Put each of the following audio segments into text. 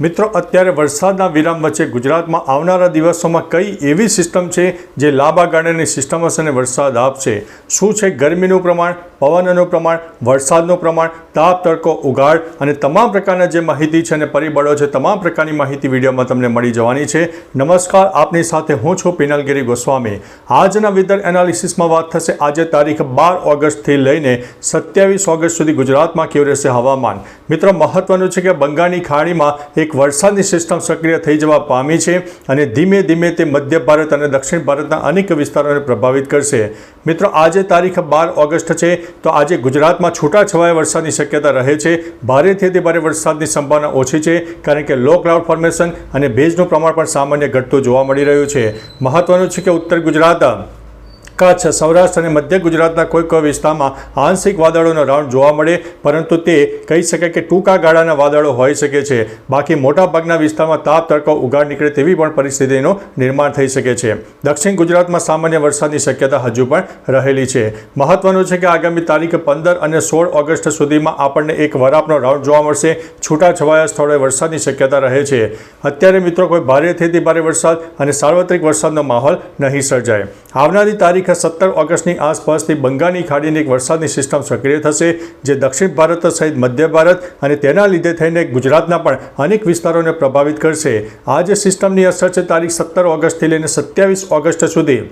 મિત્રો, અત્યારે વરસાદના વિરામ વચ્ચે ગુજરાતમાં આવનારા દિવસોમાં કઈ એવી સિસ્ટમ છે જે લાંબા ગાળાની સિસ્ટમ હશે અને વરસાદ આપશે? શું છે ગરમીનું પ્રમાણ, પવનનું પ્રમાણ, વરસાદનું પ્રમાણ, તાપ, તડકો ઉગાડ અને તમામ પ્રકારના જે માહિતી છે અને પરિબળો છે, તમામ પ્રકારની માહિતી વિડીયોમાં તમને મળી જવાની છે. નમસ્કાર, આપની સાથે હું છું પિનલગીરી ગોસ્વામી. આજના વેધર એનાલિસિસમાં વાત થશે. આજે તારીખ બાર ઓગસ્ટથી લઈને સત્યાવીસ ઓગસ્ટ સુધી ગુજરાતમાં કેવું રહેશે હવામાન? મિત્રો, મહત્વનું છે કે બંગાળની ખાડીમાં એક વરસાદની સિસ્ટમ સક્રિય થઈ જવા પામી છે અને ધીમે ધીમે તે મધ્ય ભારત અને દક્ષિણ ભારતના અનેક વિસ્તારોને પ્રભાવિત કરશે. મિત્રો, આજે તારીખ બાર ઓગસ્ટ છે, તો આજે ગુજરાતમાં છૂટાછવાયા વરસાદની શક્યતા રહે છે. ભારેથી અતિ ભારે વરસાદની સંભાવના ઓછી છે, કારણ કે લો ક્લાઉડ ફોર્મેશન અને ભેજનું પ્રમાણ પણ સામાન્ય ઘટતું જોવા મળી રહ્યું છે. મહત્વનું છે કે ઉત્તર ગુજરાત કચ્છ સૌરાષ્ટ્ર અને મધ્ય ગુજરાતના કોઈ કોઈ વિસ્તારમાં આંશિક વાદળોનો રાઉન્ડ જોવા મળે, પરંતુ તે કહી શકાય કે ટૂંકા ગાળાના વાદળો હોઈ શકે છે. બાકી મોટાભાગના વિસ્તારમાં તાપ, તડકો ઉગાડ નીકળે તેવી પણ પરિસ્થિતિનું નિર્માણ થઈ શકે છે. દક્ષિણ ગુજરાતમાં સામાન્ય વરસાદની શક્યતા હજુ પણ રહેલી છે. મહત્વનું છે કે આગામી તારીખ પંદર અને સોળ ઓગસ્ટ સુધીમાં આપણને એક વરાપનો રાઉન્ડ જોવા મળશે. છૂટાછવાયા સ્થળોએ વરસાદની શક્યતા રહે છે. અત્યારે મિત્રો કોઈ ભારેથી ભારે વરસાદ અને સાર્વત્રિક વરસાદનો માહોલ નહીં સર્જાય. આવનારી તારીખ તારીખ સત્તર ઓગસ્ટની આસપાસથી બંગાળની ખાડીની એક વરસાદની સિસ્ટમ સક્રિય થશે, જે દક્ષિણ ભારત સહિત મધ્ય ભારત અને તેના લીધે થઈને ગુજરાતના પણ અનેક વિસ્તારોને પ્રભાવિત કરશે. આ જે સિસ્ટમની અસર છે તારીખ સત્તર ઓગસ્ટથી લઈને સત્યાવીસ ઓગસ્ટ સુધી.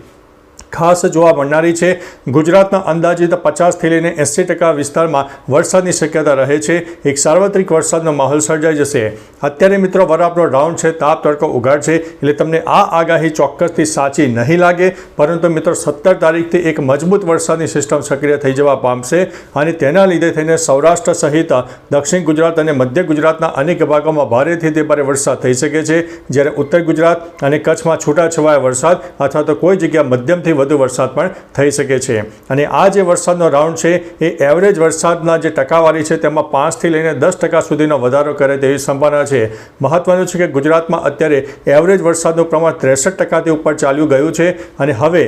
ખાસ જોવા મળનારી છે. ગુજરાતના અંદાજિત પચાસથી લઈને એંસી ટકા વિસ્તારમાં વરસાદની શક્યતા રહે છે. એક સાર્વત્રિક વરસાદનો માહોલ સર્જાઈ જશે. અત્યારે મિત્રો વરાપનો રાઉન્ડ છે. તાપ, તડકો ઉઘાડશે એટલે તમને આ આગાહી ચોક્કસથી સાચી નહીં લાગે. પરંતુ મિત્રો સત્તર તારીખથી એક મજબૂત વરસાદની સિસ્ટમ સક્રિય થઈ જવા પામશે. અને તેના લીધે થઈને સૌરાષ્ટ્ર સહિત દક્ષિણ ગુજરાત અને મધ્ય ગુજરાતના અનેક ભાગોમાં ભારેથી તે ભારે વરસાદ થઈ શકે છે. જ્યારે ઉત્તર ગુજરાત અને કચ્છમાં છૂટાછવાયા વરસાદ અથવા તો કોઈ જગ્યા મધ્યમથી વધુ વરસાદ પણ થઈ શકે છે. અને આ જે વરસાદનો રાઉન્ડ છે, એ એવરેજ વરસાદના જે ટકાવારી છે, તેમાં પાંચથી લઈને દસ ટકા સુધીનો વધારો કરે તેવી સંભાવના છે. મહત્વનું છે કે ગુજરાતમાં અત્યારે એવરેજ વરસાદનું પ્રમાણ ત્રેસઠ ટકાથી ઉપર ચાલ્યું ગયું છે. અને હવે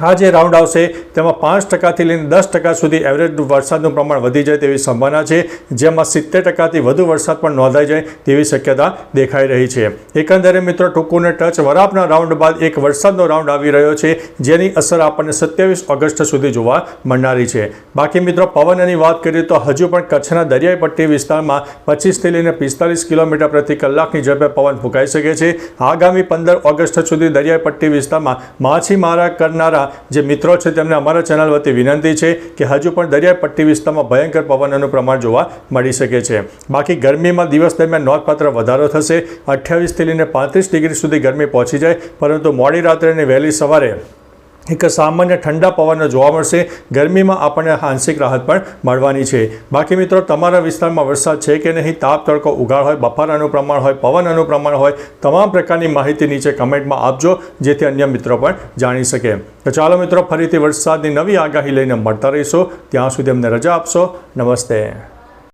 આ જે રાઉન્ડ આવશે, તેમાં પાંચ ટકાથી લઈને દસ ટકા સુધી એવરેજ વરસાદનું પ્રમાણ વધી જાય તેવી સંભાવના છે. જેમાં સિત્તેર ટકાથી વધુ વરસાદ પણ નોંધાઈ જાય તેવી શક્યતા દેખાઈ રહી છે. એકંદરે મિત્રો, ટૂંકુને ટચ, વરાપના રાઉન્ડ બાદ એક વરસાદનો રાઉન્ડ આવી રહ્યો છે, જેની અસર આપણને સત્યાવીસ ઓગસ્ટ સુધી જોવા મળનારી છે. બાકી મિત્રો, પવનની વાત કરીએ તો હજુ પણ કચ્છના દરિયાઈ પટ્ટી વિસ્તારમાં પચીસથી લઈને પિસ્તાલીસ કિલોમીટર પ્રતિ કલાકની ઝડપે પવન ફૂંકાઈ શકે છે. આગામી પંદર ઓગસ્ટ સુધી દરિયાઈ પટ્ટી વિસ્તારમાં માછીમારા કરનારા જે મિત્રો છે તેમને અમારા ચેનલ વતી વિનંતી છે કે હજુ પણ દરિયાઈ પટ્ટી વિસ્તારમાં ભયંકર પવનનું પ્રમાણ જોવા મળી શકે છે. બાકી ગરમીમાં દિવસ દરમિયાન નોંધપાત્ર વધારો થશે. અઠ્યાવીસથી લઈને પાંત્રીસ ડિગ્રી સુધી ગરમી પહોંચી જાય, પરંતુ મોડી રાત્રે અને વહેલી સવારે એક સામાન્ય ઠંડા પવન જોવા મળશે. ગરમીમાં આપણને આંશિક રાહત પણ મળવાની છે. બાકી મિત્રો, તમારા વિસ્તારમાં વરસાદ છે કે નહીં? તાપ, તડકો, ઉગાડ હોય, બફારાનું પ્રમાણ હોય, પવનનું પ્રમાણ હોય, તમામ પ્રકારની માહિતી નીચે કમેન્ટમાં આપજો, જેથી અન્ય મિત્રો પણ જાણી શકે. તો ચાલો મિત્રો, ફરીથી વરસાદની નવી આગાહી લઈને મળતા રહીશો. ત્યાં સુધી અમને રજા આપશો. નમસ્તે.